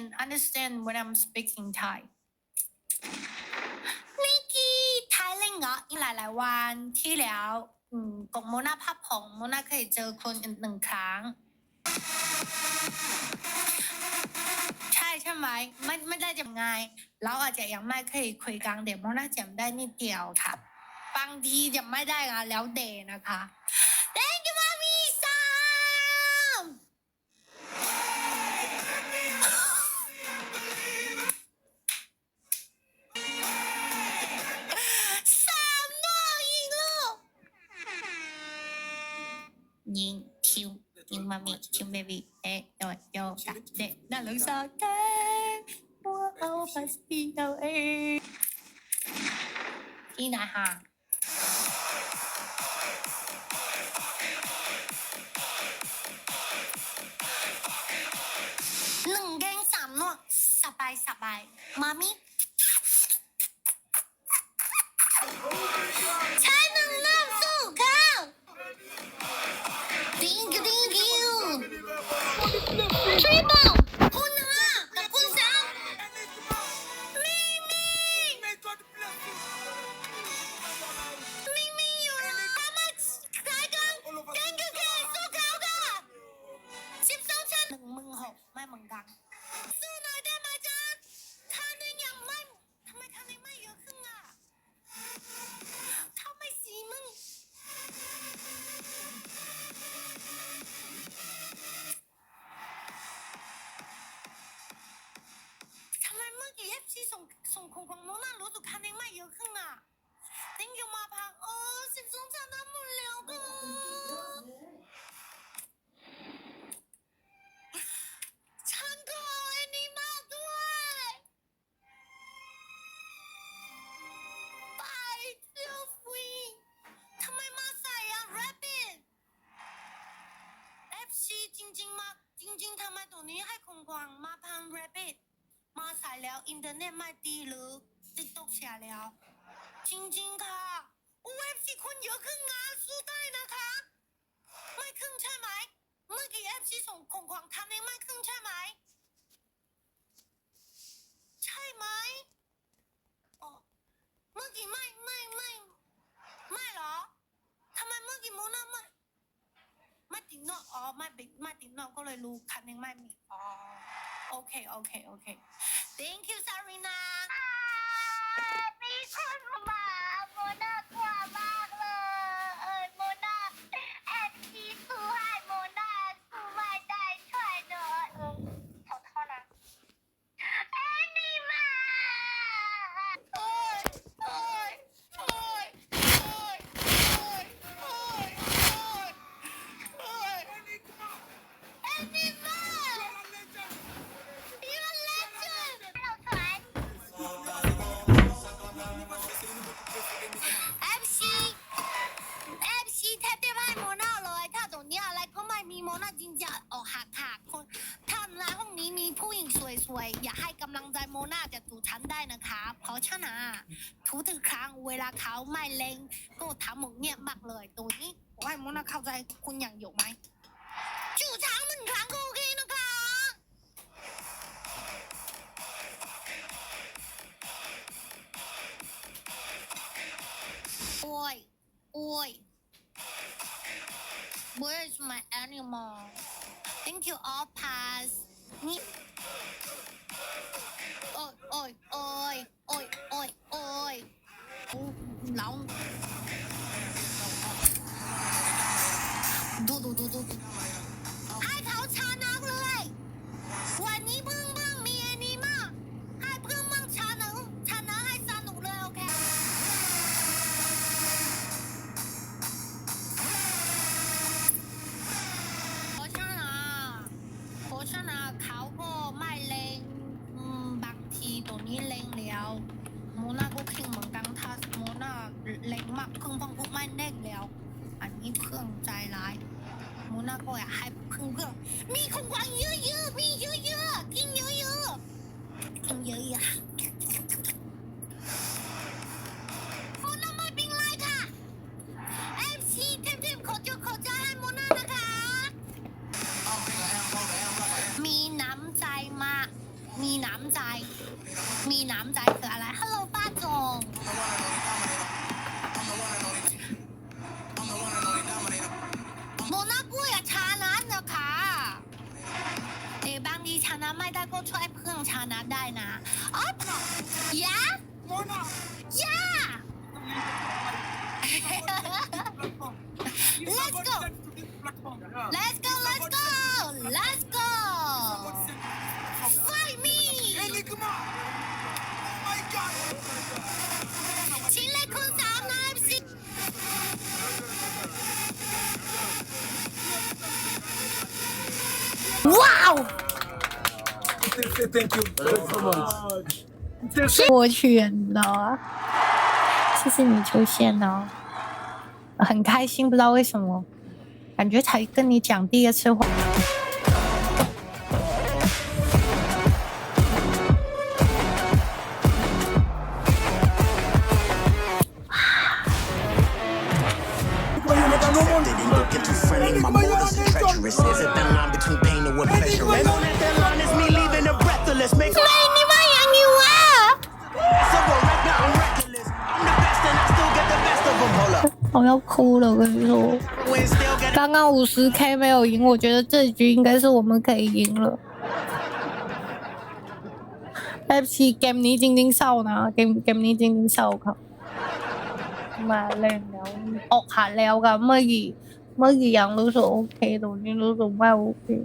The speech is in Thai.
can understand when I'm speaking Thai นิกกี้ไทยเล่นเหรอหลายหลายๆวันที่แล้วอืมกงโมนาพับของโมนาเคยเจอคนอีกหนึ่งครั้ง ใช่ใช่ไหมไม่ไม่ได้จำไงเราอาจจะยังไม่เคยคุยกันเดี๋ยวโมนาจำได้นิดเดียวค่ะบางทีจำไม่ได้อะแล้วเดนะคะ ยิงคิวยิงมามีคิวเบบี้เอ๊ะโยโยกะเด็กน่ารักสักแก่ว่าเอาพัสตีเอาเองที่ไหนฮะหนึ่งแกงสามหน่วยสบายสบายมามิ Mừng. าใส่แล้วอินเทอร์เน็ตไม่ดีหรือ TikTok เสียแล้ว จริงๆค่ะ UFC คนเยอะขึ้นงานสู้ได้นะคะ ไม่ครึ่งใช่ไหม เมื่อกี้ FC ส่งคงกวางทำเองไม่ครึ่งใช่ไหม ใช่ไหมอ๋อเมื่อกี้ไม่ไม่ไม่ไม่หรอทำไมเมื่อกี้โมนาไม่ไม่ติดนอกอ๋อไม่ไม่ติดนอกก็เลยรู้คันยังไม่มีอ๋อ Okay, okay, okay. Thank you, Sarina. Ah, Happy Christmas, Mona. นะคะเพราะฉะนั้นทุกครั้งเวลาเขาไม่เล็งก็ทำหมกเงียบมากเลยตัวนี้ว่าโมนาเข้าใจคุณอย่างอยู่ไหมจูช้างหนึ่งครั้งก็โอเคนะคะโอ้ยโอ้ย Where's my animal Thank you all pass Thank you. โมนาก็อยากให้เพื่อนเพื่อนมี ได้นะอ๋อยะยะ Let's go Let's go Let's go Let's go Fight me ชิ้นเล็กคุณสามนายสิ ว้าว 我去，你知道吗？谢谢你出现哦，很开心，不知道为什么，感觉才跟你讲第二次话。我要哭了，我跟你说，刚刚五十 K 没有赢，我觉得这局应该是我们可以赢了。别吃，game 你静静笑呢，game game 你静静笑看。马累，了，我卡累，了，感觉，马吉，马吉羊肉 OK 的，羊肉手卖 OK。